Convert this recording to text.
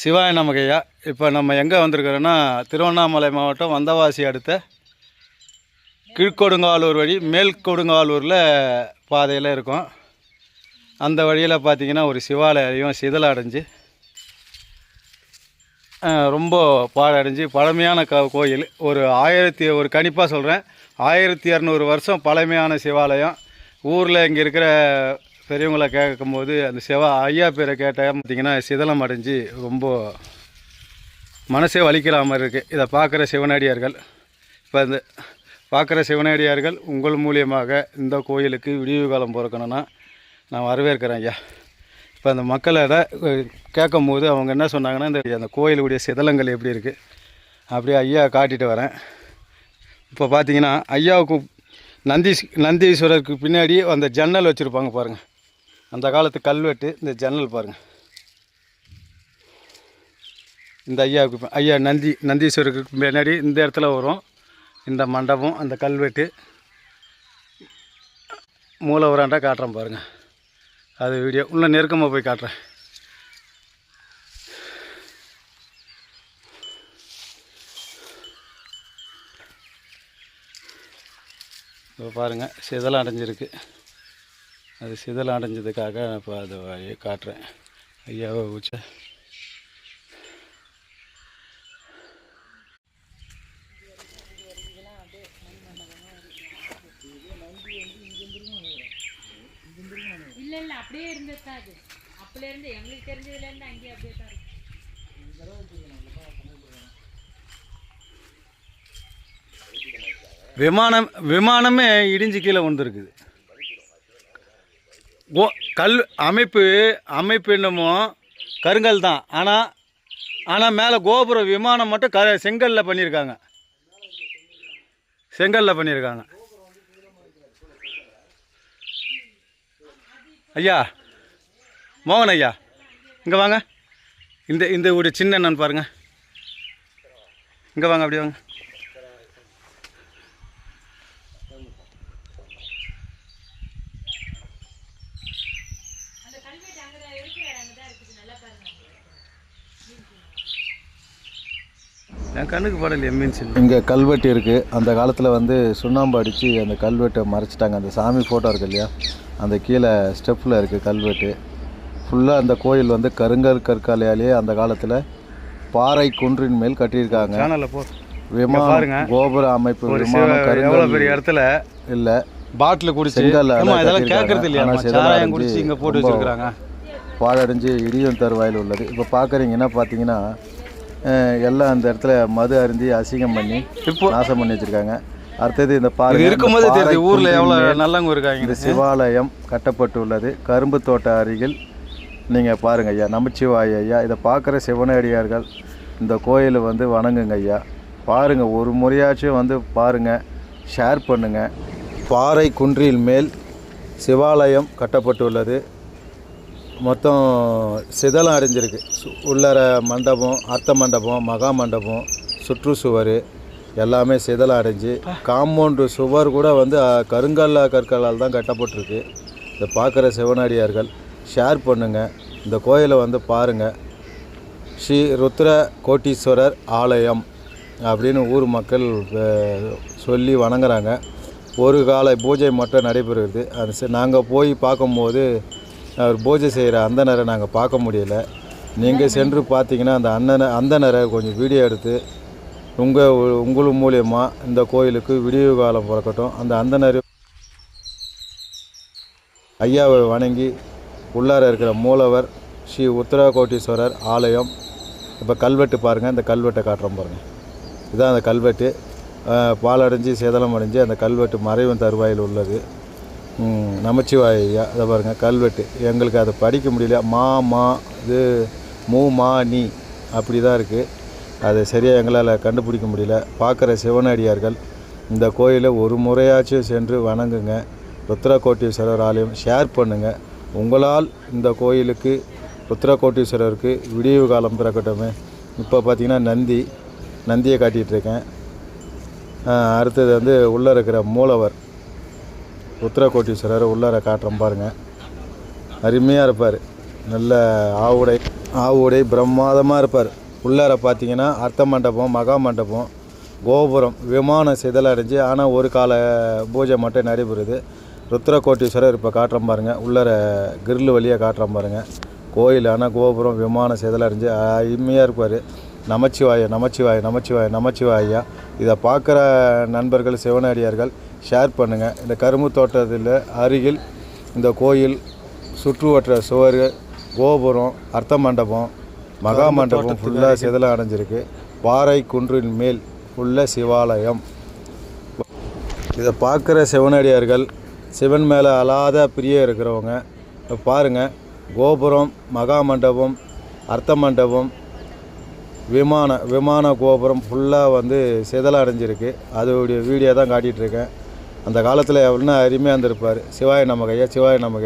சிவாய நமகையா. இப்போ நம்ம எங்கே வந்திருக்கிறோன்னா திருவண்ணாமலை மாவட்டம் வந்தவாசி அடுத்த கீழ்கொடுங்காலூர் வழி மேல் கொடுங்காலூரில் பாதையில் இருக்கும். அந்த வழியில் பார்த்தீங்கன்னா ஒரு சிவாலயம் சிதல அடைஞ்சு ரொம்ப பாழடைஞ்சு பழமையான க கோயில். ஒரு ஆயிரத்தி ஒரு கணிப்பாக சொல்கிறேன் ஆயிரத்தி இரநூறு வருஷம் பழமையான சிவாலயம். ஊரில் இங்கே இருக்கிற பெரியவங்களை கேட்கும்போது அந்த சிவா ஐயா பேரை கேட்டால் பார்த்தீங்கன்னா சிதலம் அடைஞ்சு ரொம்ப மனசே வலிக்கிற மாதிரி இருக்குது இதை பார்க்குற சிவனடியார்கள் இப்போ இந்த பார்க்குற சிவனடியார்கள் உங்கள் மூலியமாக இந்த கோயிலுக்கு விடிவு காலம் பிறக்கணும்னா நான் வரவேற்கிறேன் ஐயா. இப்போ அந்த மக்களோட கேட்கும் போது அவங்க என்ன சொன்னாங்கன்னா இந்த அந்த கோயிலுடைய சிதலங்கள் எப்படி இருக்குது அப்படியே ஐயா காட்டிட்டு வரேன். இப்போ பார்த்தீங்கன்னா ஐயாவுக்கு நந்தி நந்தீஸ்வரருக்கு பின்னாடி அந்த ஜன்னல் வச்சுருப்பாங்க பாருங்கள் அந்த காலத்து கல்வெட்டு இந்த ஜன்னல் பாருங்கள் இந்த ஐயாவுக்கு ஐயா நந்தி நந்தீஸ்வருக்கு பின்னாடி இந்த இடத்துல வரும். இந்த மண்டபம் அந்த கல்வெட்டு மூலவராண்டா காட்டுறேன் பாருங்கள் அது வீடியோ இன்னும் நெருக்கமாக போய் காட்டுறேன். இப்போ பாருங்கள் சிதலம் அடைஞ்சிருக்கு. அது சிதலம் அடைஞ்சதுக்காக நான் இப்போ அதை வழியை காட்டுறேன். ஐயாவை உச்ச இல்ல இல்ல அப்படியே இருந்தது தான் அது. அப்பல இருந்து எங்களுக்கு தெரிஞ்சதுல இருந்து அங்கேயே அப்படியே தான் இருக்கு. விமானம் விமானமே இடிஞ்சு கீழே விழுந்துருக்குது. ஓ கல் அமைப்பு அமைப்பு என்னமோ கருங்கல் தான். ஆனால் ஆனால் மேலே கோபுர விமானம் மட்டும் க செங்கல்லில் பண்ணியிருக்காங்க செங்கல்லில் பண்ணியிருக்காங்க ஐயா மோகன் ஐயா இங்கே வாங்க. இந்த இந்த ஒரு சின்ன என்னன்னு பாருங்கள் இங்கே வாங்க அப்படியே வாங்க அந்த கல்வெட்டு அங்கதான் இருக்கிறாரு அங்கதான் இருக்குது நல்லா பாருங்க என் கண்ணுக்கு படல எம்மின்சி இங்கே கல்வெட்டு இருக்குது அந்த காலத்தில் வந்து சுண்ணாம்பு அடித்து அந்த கல்வெட்டை மறைச்சிட்டாங்க. அந்த சாமி ஃபோட்டோ இருக்கு இல்லையா? அந்த கீழே ஸ்டெப்பில் இருக்குது கல்வெட்டு. ஃபுல்லாக அந்த கோயில் வந்து கருங்கல் கற்காலையாலேயே அந்த காலத்தில் பாறை குன்றின் மேல் கட்டியிருக்காங்க. விமானம் கோபுர அமைப்பு கருங்கல் பெரிய இடத்துல இல்லை. பாட்டில் குடிச்சு இதெல்லாம். கேட்கறது இல்லையா? குடிச்சு இங்கே போட்டு ரொம்ப வச்சிருக்காங்க பாழடைஞ்சு இடியும் தருவாயில் உள்ளது. இப்போ பார்க்குறீங்கன்னா பார்த்தீங்கன்னா எல்லாம் அந்த இடத்துல மது அருந்தி அசிங்கம் பண்ணி இப்போ நாசம் பண்ணி வச்சிருக்காங்க. அடுத்தது இந்த பாருங்க இருக்கும்போது தெரியுது பாறை ஊர்ல எவ்வளோ நல்லவங்க இருக்காங்க. இந்த சிவாலயம் கட்டப்பட்டுள்ளது. கரும்பு தோட்ட அருகில் நீங்கள் பாருங்க ஐயா நமச்சிவாய ஐயா இதை பார்க்குற சிவனடியார்கள் இந்த கோயிலை வந்து வணங்குங்க ஐயா. பாருங்க ஒரு முறையாச்சும் வந்து பாருங்க ஷேர் பண்ணுங்க. பாறை குன்றில் மேல் சிவாலயம் கட்டப்பட்டுள்ளது. மொத்தம் சிதலம் அடைஞ்சிருக்கு சு- மண்டபம் அர்த்த மண்டபம் மகா மண்டபம் சுற்றுச்சுவர் எல்லாமே சிதலம் அடைஞ்சு காம்பவுண்டு சுவர் கூட வந்து கருங்கல்ல கற்களால் தான் கட்டப்பட்டிருக்கு. இதை பார்க்குற சிவனடியார்கள் ஷேர் பண்ணுங்கள் இந்த கோயிலை வந்து பாருங்கள் ஸ்ரீ ருத்ர கோட்டீஸ்வரர் ஆலயம் அப்படின்னு ஊர் மக்கள் சொல்லி வணங்குறாங்க. ஒரு கால பூஜை மட்டும் நடைபெறுகிறது அது நாங்கள் போய் பார்க்கும்போது அவர் பூஜை செய்கிற அந்தனரை நாங்கள் பார்க்க முடியல. நீங்கள் சென்று பார்த்தீங்கன்னா அந்த அண்ணனை அந்தனரை கொஞ்சம் வீடியோ எடுத்து உங்கள் உங்கள் மூலியமாக இந்த கோயிலுக்கு விடிவு காலம் பிறக்கட்டும். அந்த அந்தனர் ஐயாவை வணங்கி உள்ளார இருக்கிற மூலவர் ஸ்ரீ உத்தரகோட்டீஸ்வரர் ஆலயம். இப்போ கல்வெட்டு பாருங்கள் இந்த கல்வெட்டை காட்டுறோம் பாருங்கள் இதுதான் அந்த கல்வெட்டு. பாலடைஞ்சு சேதலம் அடைஞ்சு அந்த கல்வெட்டு மறைவன் தருவாயில் உள்ளது. நமச்சிவாய் ஐயா அதை பாருங்கள் கல்வெட்டு. எங்களுக்கு அதை படிக்க முடியல. மா மா இது மூ மா நீ அப்படி தான் இருக்குது அதை சரியாக எங்களால் கண்டுபிடிக்க முடியல. பார்க்குற சிவனடியார்கள் இந்த கோயிலை ஒரு முறையாச்சும் சென்று வணங்குங்க. ருத்ரகோட்டீஸ்வரர் ஆலயம் ஷேர் பண்ணுங்கள் உங்களால் இந்த கோயிலுக்கு ருத்ரகோட்டீஸ்வரருக்கு விடிவு காலம் பிறக்கட்டுமே. இப்போ பார்த்திங்கன்னா நந்தி நந்தியை காட்டிகிட்டு இருக்கேன். அடுத்தது வந்து உள்ளே இருக்கிற மூலவர். உத்தரகோட்டீஸ்வரர் உள்ளார காட்டுறோம் பாருங்கள் அருமையாக இருப்பார். நல்ல ஆவுடை ஆவுடை பிரம்மாதமாக இருப்பார். உள்ளார பார்த்தீங்கன்னா அர்த்த மண்டபம் மகா மண்டபம் கோபுரம் விமானம் சிதலடைஞ்சு ஆனால் ஒரு கால பூஜை மட்டும் நடைபெறுது. ருத்ரகோட்டீஸ்வரர் இப்போ காட்டுறோம் பாருங்கள் உள்ளார கிரில் வழியாக காட்டுறோம் பாருங்கள் கோயில் ஆனால் கோபுரம் விமானம் சிதலடைஞ்சு அருமையாக இருப்பார். நமச்சிவாய நமச்சிவாய நமச்சிவாய நமச்சிவாயா இதை பார்க்குற நண்பர்கள் சிவனடியார்கள் ஷேர் பண்ணுங்கள் இந்த கரும்பு தோட்டத்தில் அருகில் இந்த கோயில் சுற்றுவட்ட சுவர் கோபுரம் அர்த்த மண்டபம் மகா மண்டபம் ஃபுல்லாக சிதல அடைஞ்சிருக்கு. பாறை குன்றின் மேல் உள்ள சிவாலயம். இதை பார்க்குற சிவனடியார்கள் சிவன் மேலே அலாத பிரியம் இருக்கிறவங்க. இப்ப பாருங்க. கோபுரம் மகா மண்டபம் அர்த்த மண்டபம் விமான விமான கோபுரம் ஃபுல்லாக வந்து சிதல அடைஞ்சிருக்கு. அதோடைய வீடியோ தான் காட்டிகிட்ருக்கேன் அந்த காலத்தில் எவ்வளோ அருமையாக இருந்திருப்பார். சிவாய நமகையா சிவாய நமகை